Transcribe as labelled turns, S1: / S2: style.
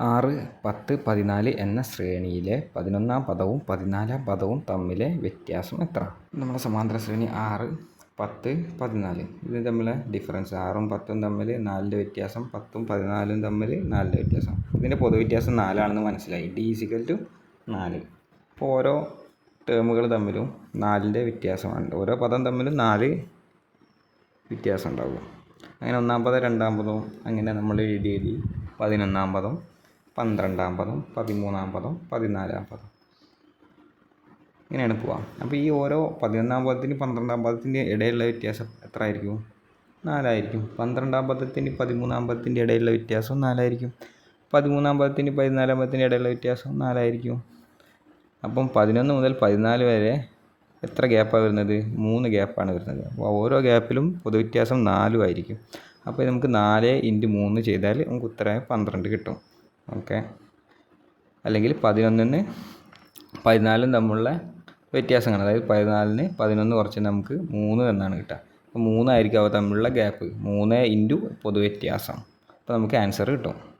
S1: ആറ് പത്ത് പതിനാല് എന്ന ശ്രേണിയിലെ പതിനൊന്നാം പദവും പതിനാലാം പദവും തമ്മിലെ വ്യത്യാസം എത്ര? നമ്മുടെ സമാന്തര ശ്രേണി ആറ് പത്ത് പതിനാല്. ഇത് തമ്മിലെ ഡിഫറൻസ് ആറും പത്തും തമ്മിൽ നാലിന്റെ വ്യത്യാസം പത്തും പതിനാലും തമ്മിൽ നാലിന്റെ വ്യത്യാസം. ഇതിന്റെ പൊതുവ്യത്യാസം നാലാണെന്ന് മനസ്സിലായി. ഡി ഈസിക്കൽ ടു നാല്. അപ്പോൾ ഓരോ ടേമുകൾ തമ്മിലും നാലിന്റെ വ്യത്യാസമാണ്. ഓരോ പദം തമ്മിലും നാല് വ്യത്യാസം ഉണ്ടാകും അങ്ങനെ ഒന്നാം പദം രണ്ടാം പദവും അങ്ങനെ നമ്മൾ എഴുതി എഴുതി പതിനൊന്നാം പദം പന്ത്രണ്ടാം പദം പതിമൂന്നാം പദം പതിനാലാം പദം. ഇങ്ങനെയാണ് പോവാം. അപ്പോൾ ഈ ഓരോ പതിനൊന്നാം പദത്തിന്റെയും പന്ത്രണ്ടാം പദത്തിന്റെ ഇടയിലുള്ള വ്യത്യാസം എത്ര ആയിരിക്കും നാലായിരിക്കും. പന്ത്രണ്ടാം പദത്തിന്റെ പതിമൂന്നാം പദത്തിന്റെ ഇടയിലുള്ള വ്യത്യാസം നാലായിരിക്കും. പതിമൂന്നാം പദത്തിന്റെ പതിനാലാം പദത്തിന്റെ ഇടയിലുള്ള വ്യത്യാസം നാലായിരിക്കും. അപ്പം പതിനൊന്ന് മുതൽ പതിനാല് വരെ എത്ര ഗ്യാപ്പാണ് വരുന്നത്? മൂന്ന് ഗ്യാപ്പാണ് വരുന്നത്. അപ്പോൾ ഓരോ ഗ്യാപ്പിലും പൊതുവ്യത്യാസം നാലും ആയിരിക്കും. അപ്പോൾ നമുക്ക് നാല് ഇന്റു മൂന്ന് ചെയ്താൽ നമുക്ക് ഉത്തരമായി പന്ത്രണ്ട് കിട്ടും. ഓക്കെ. അല്ലെങ്കിൽ പതിനൊന്നിന് പതിനാലും തമ്മിലുള്ള വ്യത്യാസങ്ങൾ. അതായത് പതിനാലിന് പതിനൊന്ന് കുറച്ച് നമുക്ക് മൂന്ന് എന്നാണ് കിട്ടുക. അപ്പോൾ മൂന്നായിരിക്കും അവ തമ്മിലുള്ള ഗ്യാപ്പ് മൂന്ന് ഇന്റു പൊതുവ്യത്യാസം. അപ്പോൾ നമുക്ക് ആൻസർ കിട്ടും.